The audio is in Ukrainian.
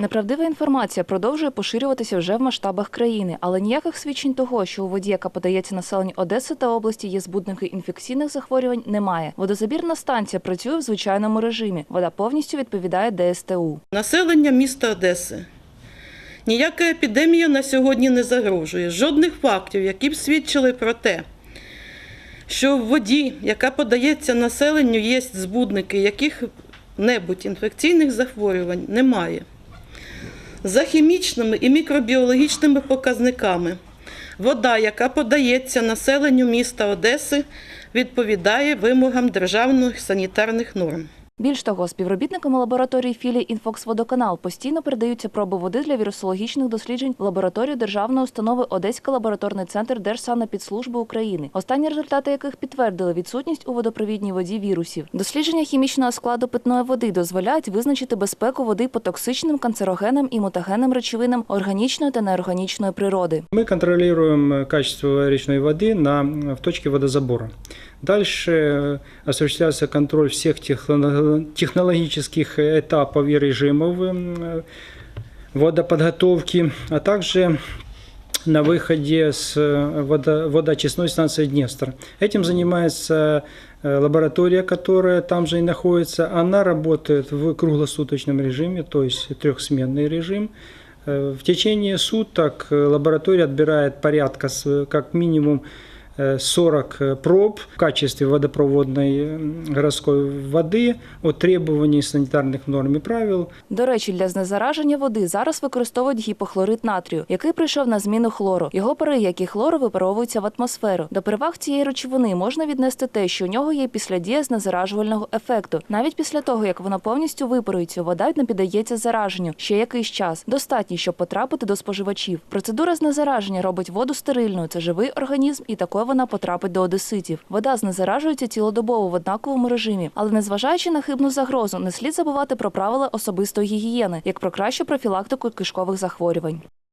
Неправдива інформація продовжує поширюватися вже в масштабах країни, але ніяких свідчень того, що у воді, яка подається населенню Одеси та області, є збудники інфекційних захворювань, немає. Водозабірна станція працює в звичайному режимі. Вода повністю відповідає ДСТУ. Населення міста Одеси. Ніяка епідемія на сьогодні не загрожує. Жодних фактів, які б свідчили про те, що в воді, яка подається населенню, є збудники яких-небудь інфекційних захворювань, немає. За хімічними і мікробіологічними показниками, вода, яка подається населенню міста Одеси, відповідає вимогам державних санітарних норм. Більш того, співробітниками лабораторії філії «Інфоксводоканал» постійно передаються проби води для вірусологічних досліджень в лабораторію державної установи Одеський лабораторний центр Держсанепідслужби України, останні результати яких підтвердили відсутність у водопровідній воді вірусів. Дослідження хімічного складу питної води дозволяють визначити безпеку води по токсичним, канцерогенним і мутагенним речовинам органічної та неорганічної природи. Мы контролируем э, качество речной воды на, в точке водозабора. Дальше э, осуществляется контроль всех техно- технологических этапов и режимов э, водоподготовки, а также на выходе с э, водо- водоочистной станции Днестр. Этим занимается лаборатория, которая там же и находится. Она работает в круглосуточном режиме, то есть трехсменный режим. В течение суток лаборатория отбирает порядка как минимум 40 проб в качестве водопроводной городской воды от требований санитарных норм и правил До речі, для знезараження води зараз використовують гіпохлорид натрію, який прийшов на зміну хлору. Його пари, як і хлору, випаровуються в атмосферу. До переваг цієї речовини можна віднести те, що у нього є післядія знезаражувального ефекту. Навіть після того, як вона повністю випарується, вода не піддається зараженню ще якийсь час. Достатньо, щоб потрапити до споживачів. Процедура знезараження робить воду стерильною. Це живий організм, і такою вона потрапить до одеситів. Вода знезаражується цілодобово в однаковому режимі, але незважаючи на хибну загрозу, не слід забувати про правила особистої гігієни, як про кращу профілактику кишкових захворювань.